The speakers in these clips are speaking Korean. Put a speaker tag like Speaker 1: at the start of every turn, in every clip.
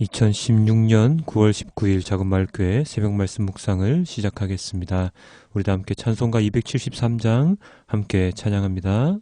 Speaker 1: 2016년 9월 19일 작은마을교회 새벽 말씀 묵상을 시작하겠습니다. 우리 다 함께 찬송가 273장 함께 찬양합니다.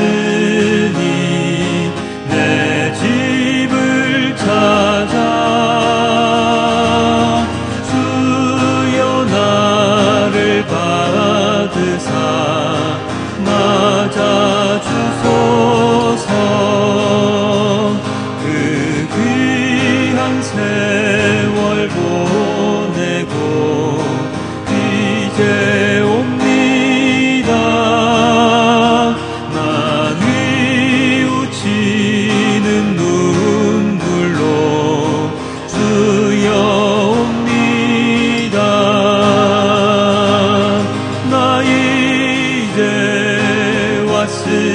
Speaker 1: 왔으니 내 집을 찾아 주여 나를 받으사 맞아 주소서. 그 귀한 세 왔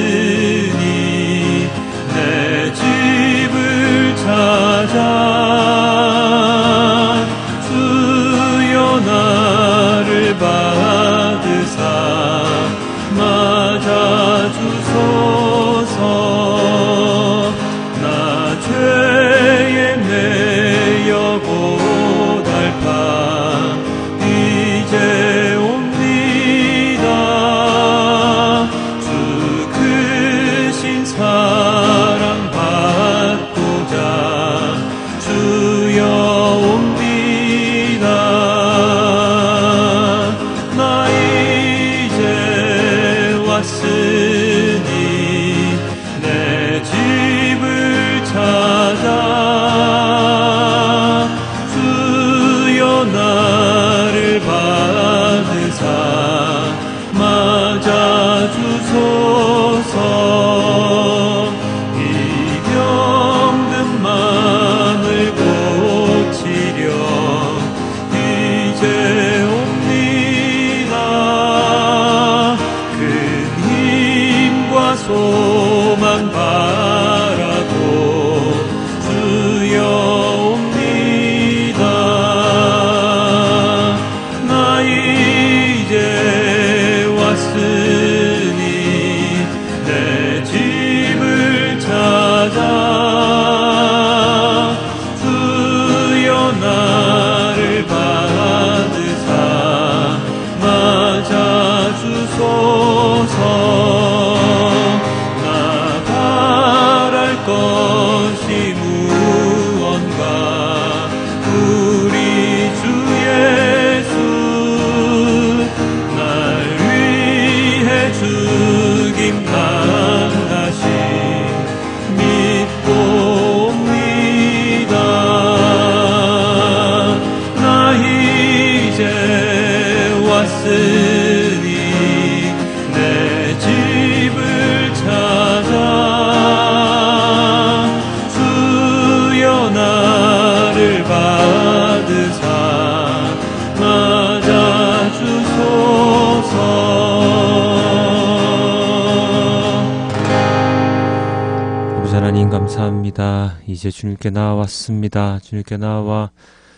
Speaker 1: 이제 주님께 나왔습니다. 주님께 나와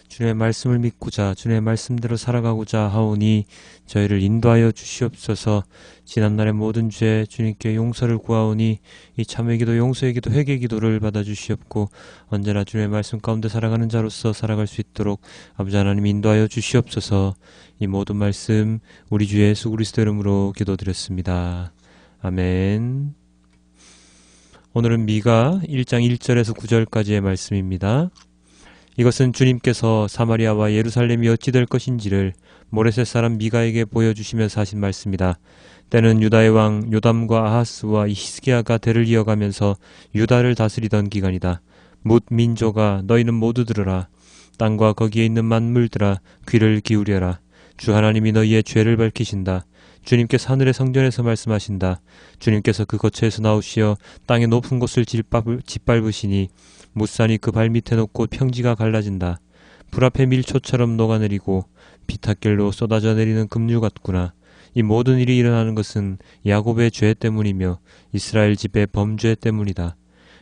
Speaker 1: 주님의 말씀을 믿고자 주님의 말씀대로 살아가고자 하오니 저희를 인도하여 주시옵소서 지난날의 모든 죄 주님께 용서를 구하오니 이 참회기도 용서의 기도 회개 기도를 받아 주시옵고 언제나 주님의 말씀 가운데 살아가는 자로서 살아갈 수 있도록 아버지 하나님 인도하여 주시옵소서 이 모든 말씀 우리 주 예수 그리스도 이름으로 기도드렸습니다. 아멘 오늘은 미가 1장 1절에서 9절까지의 말씀입니다. 이것은 주님께서 사마리아와 예루살렘이 어찌 될 것인지를 모레셋 사람 미가에게 보여주시면서 하신 말씀이다. 때는 유다의 왕 요담과 아하스와 히스기야가 대를 이어가면서 유다를 다스리던 기간이다. 뭇 민족아 너희는 모두 들으라. 땅과 거기에 있는 만물들아 귀를 기울여라. 주 하나님이 너희의 죄를 밝히신다. 주님께서 하늘의 성전에서 말씀하신다. 주님께서 그 거처에서 나오시어 땅의 높은 곳을 짓밟으시니 무산이 그 발밑에 놓고 평지가 갈라진다. 불 앞에 밀초처럼 녹아내리고 비탈길로 쏟아져 내리는 급류 같구나. 이 모든 일이 일어나는 것은 야곱의 죄 때문이며 이스라엘 집의 범죄 때문이다.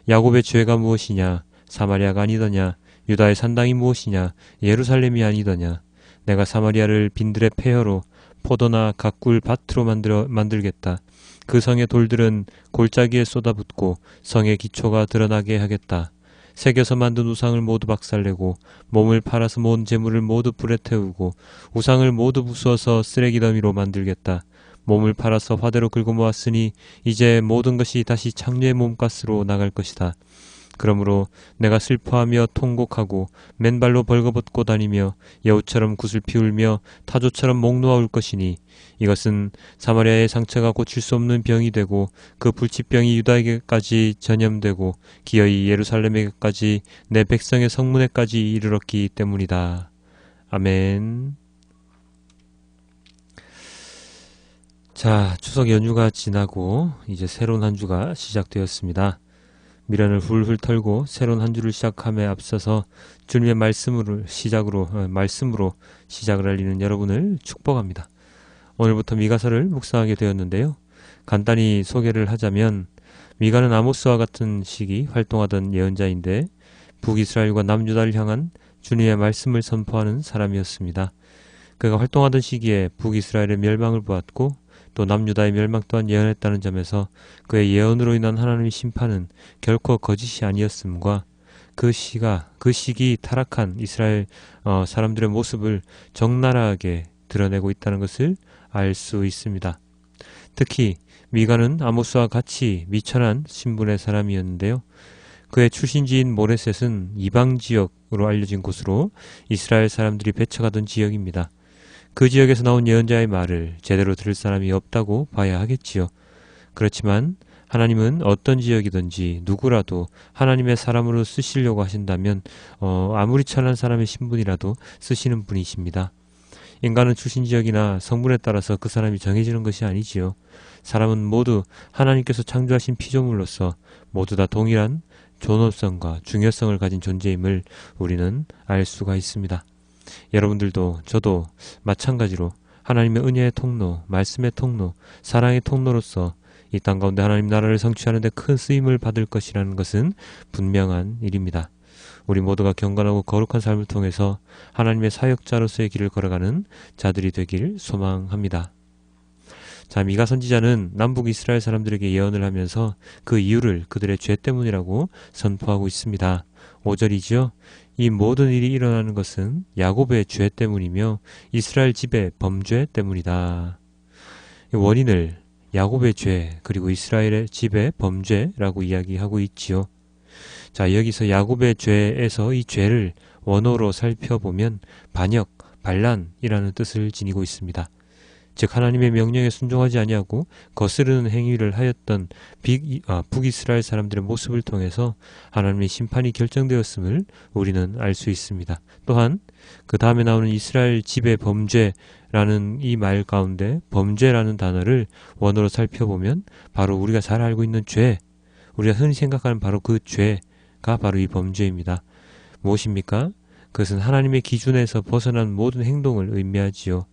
Speaker 1: 야곱의 죄가 무엇이냐? 사마리아가 아니더냐? 유다의 산당이 무엇이냐? 예루살렘이 아니더냐? 내가 사마리아를 빈들의 폐허로 포도나 가꿀 밭으로 만들어 만들겠다. 그 성의 돌들은 골짜기에 쏟아붓고 성의 기초가 드러나게 하겠다. 새겨서 만든 우상을 모두 박살내고 몸을 팔아서 모은 재물을 모두 불에 태우고 우상을 모두 부수어서 쓰레기 더미로 만들겠다. 몸을 팔아서 화대로 긁어 모았으니 이제 모든 것이 다시 창녀의 몸값으로 나갈 것이다. 그러므로 내가 슬퍼하며 통곡하고 맨발로 벌거벗고 다니며 여우처럼 굿을 피울며 타조처럼 목 놓아 울 것이니 이것은 사마리아의 상처가 고칠 수 없는 병이 되고 그 불치병이 유다에게까지 전염되고 기어이 예루살렘에게까지 내 백성의 성문에까지 이르렀기 때문이다. 아멘. 자, 추석 연휴가 지나고 이제 새로운 한 주가 시작되었습니다. 미련을 훌훌 털고 새로운 한 주를 시작함에 앞서서 주님의 말씀으로 시작으로 어, 말씀으로 시작을 알리는 여러분을 축복합니다. 오늘부터 미가서를 묵상하게 되었는데요. 간단히 소개를 하자면 미가는 아모스와 같은 시기 활동하던 예언자인데 북이스라엘과 남유다를 향한 주님의 말씀을 선포하는 사람이었습니다. 그가 활동하던 시기에 북이스라엘의 멸망을 보았고 또 남유다의 멸망 또한 예언했다는 점에서 그의 예언으로 인한 하나님의 심판은 결코 거짓이 아니었음과 그 시가 그 시기 타락한 이스라엘 어, 사람들의 모습을 적나라하게 드러내고 있다는 것을 알 수 있습니다. 특히 미가는 아모스와 같이 미천한 신분의 사람이었는데요. 그의 출신지인 모레셋은 이방 지역으로 알려진 곳으로 이스라엘 사람들이 배쳐가던 지역입니다. 그 지역에서 나온 예언자의 말을 제대로 들을 사람이 없다고 봐야 하겠지요. 그렇지만 하나님은 어떤 지역이든지 누구라도 하나님의 사람으로 쓰시려고 하신다면 어, 아무리 천한 사람의 신분이라도 쓰시는 분이십니다. 인간은 출신 지역이나 성분에 따라서 그 사람이 정해지는 것이 아니지요. 사람은 모두 하나님께서 창조하신 피조물로서 모두 다 동일한 존엄성과 중요성을 가진 존재임을 우리는 알 수가 있습니다. 여러분들도 저도 마찬가지로 하나님의 은혜의 통로, 말씀의 통로, 사랑의 통로로서 이 땅 가운데 하나님 나라를 성취하는 데 큰 쓰임을 받을 것이라는 것은 분명한 일입니다. 우리 모두가 경건하고 거룩한 삶을 통해서 하나님의 사역자로서의 길을 걸어가는 자들이 되길 소망합니다. 자, 미가 선지자는 남북 이스라엘 사람들에게 예언을 하면서 그 이유를 그들의 죄 때문이라고 선포하고 있습니다. 5절이지요. 이 모든 일이 일어나는 것은 야곱의 죄 때문이며 이스라엘 집의 범죄 때문이다. 원인을 야곱의 죄 그리고 이스라엘의 집의 범죄라고 이야기하고 있지요. 자, 여기서 야곱의 죄에서 이 죄를 원어로 살펴보면 반역, 반란이라는 뜻을 지니고 있습니다. 즉 하나님의 명령에 순종하지 아니하고 거스르는 행위를 하였던 빅, 아, 북이스라엘 사람들의 모습을 통해서 하나님의 심판이 결정되었음을 우리는 알 수 있습니다. 또한 그 다음에 나오는 이스라엘 집의 범죄라는 이 말 가운데 범죄라는 단어를 원어로 살펴보면 바로 우리가 잘 알고 있는 죄, 우리가 흔히 생각하는 바로 그 죄가 바로 이 범죄입니다. 무엇입니까? 그것은 하나님의 기준에서 벗어난 모든 행동을 의미하지요.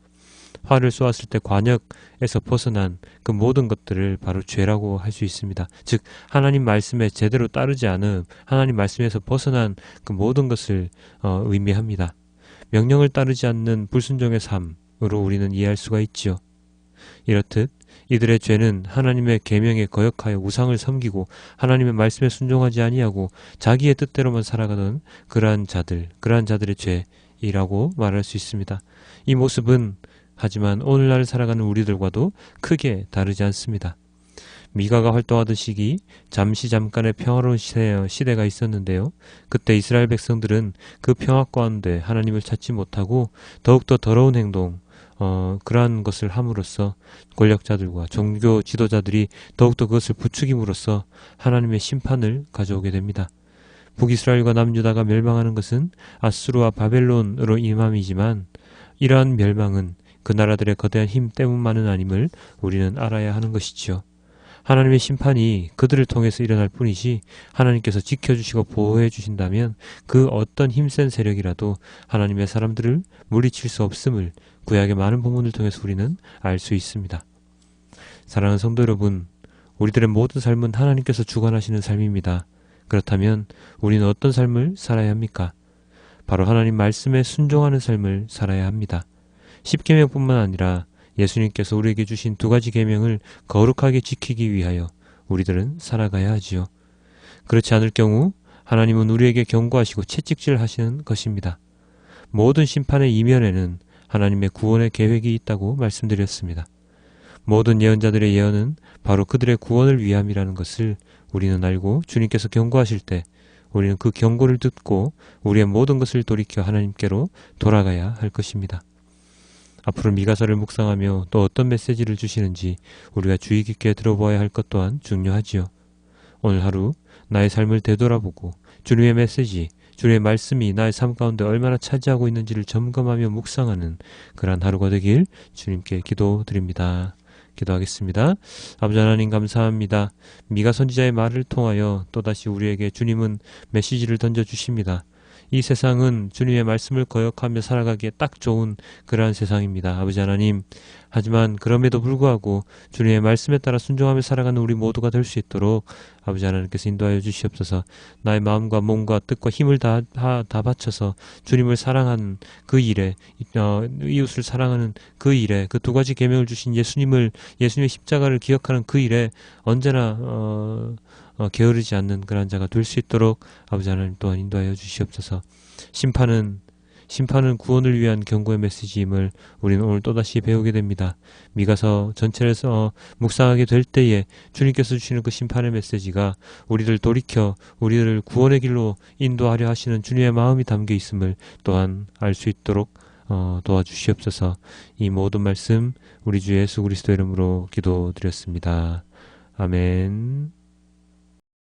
Speaker 1: 화를 쏘았을 때 관역에서 벗어난 그 모든 것들을 바로 죄라고 할 수 있습니다. 즉 하나님 말씀에 제대로 따르지 않음, 하나님 말씀에서 벗어난 그 모든 것을 어, 의미합니다. 명령을 따르지 않는 불순종의 삶으로 우리는 이해할 수가 있지요. 이렇듯 이들의 죄는 하나님의 계명에 거역하여 우상을 섬기고 하나님의 말씀에 순종하지 아니하고 자기의 뜻대로만 살아가던 그러한 자들, 그러한 자들의 죄이라고 말할 수 있습니다. 이 모습은 하지만 오늘날 살아가는 우리들과도 크게 다르지 않습니다. 미가가 활동하던 시기 잠시 잠깐의 평화로운 시대, 가 있었는데요. 그때 이스라엘 백성들은 그 평화 가운데 하나님을 찾지 못하고 더욱더 더러운 행동, 어, 그러한 것을 함으로써 권력자들과 종교 지도자들이 더욱더 그것을 부추김으로써 하나님의 심판을 가져오게 됩니다. 북이스라엘과 남유다가 멸망하는 것은 아수르와 바벨론으로 임함이지만 이러한 멸망은 그 나라들의 거대한 힘 때문만은 아님을 우리는 알아야 하는 것이지요. 하나님의 심판이 그들을 통해서 일어날 뿐이지 하나님께서 지켜주시고 보호해 주신다면 그 어떤 힘센 세력이라도 하나님의 사람들을 물리칠 수 없음을 구약의 많은 본문을 통해서 우리는 알 수 있습니다. 사랑하는 성도 여러분, 우리들의 모든 삶은 하나님께서 주관하시는 삶입니다. 그렇다면 우리는 어떤 삶을 살아야 합니까? 바로 하나님 말씀에 순종하는 삶을 살아야 합니다. 십계명뿐만 아니라 예수님께서 우리에게 주신 두 가지 계명을 거룩하게 지키기 위하여 우리들은 살아가야 하지요. 그렇지 않을 경우 하나님은 우리에게 경고하시고 채찍질 하시는 것입니다. 모든 심판의 이면에는 하나님의 구원의 계획이 있다고 말씀드렸습니다. 모든 예언자들의 예언은 바로 그들의 구원을 위함이라는 것을 우리는 알고 주님께서 경고하실 때 우리는 그 경고를 듣고 우리의 모든 것을 돌이켜 하나님께로 돌아가야 할 것입니다. 앞으로 미가서를 묵상하며 또 어떤 메시지를 주시는지 우리가 주의 깊게 들어보아야 할 것 또한 중요하지요. 오늘 하루 나의 삶을 되돌아보고 주님의 메시지, 주님의 말씀이 나의 삶 가운데 얼마나 차지하고 있는지를 점검하며 묵상하는 그러한 하루가 되길 주님께 기도드립니다. 기도하겠습니다. 아버지 하나님 감사합니다. 미가 선지자의 말을 통하여 또다시 우리에게 주님은 메시지를 던져주십니다. 이 세상은 주님의 말씀을 거역하며 살아가기에 딱 좋은 그러한 세상입니다. 아버지 하나님. 하지만 그럼에도 불구하고 주님의 말씀에 따라 순종하며 살아가는 우리 모두가 될 수 있도록 아버지 하나님께서 인도하여 주시옵소서. 나의 마음과 몸과 뜻과 힘을 다, 다, 다 바쳐서 주님을 사랑하는 그 일에 어, 이웃을 사랑하는 그 일에 그 두 가지 계명을 주신 예수님을 예수님의 십자가를 기억하는 그 일에 언제나 어, 어, 게으르지 않는 그런 자가 될 수 있도록 아버지 하나님 또한 인도하여 주시옵소서. 심판은 심판은 구원을 위한 경고의 메시지임을 우리는 오늘 또다시 배우게 됩니다. 미가서 전체를 어, 묵상하게 될 때에 주님께서 주시는 그 심판의 메시지가 우리를 돌이켜 우리를 구원의 길로 인도하려 하시는 주님의 마음이 담겨 있음을 또한 알 수 있도록 어, 도와주시옵소서. 이 모든 말씀 우리 주 예수 그리스도 이름으로 기도드렸습니다. 아멘.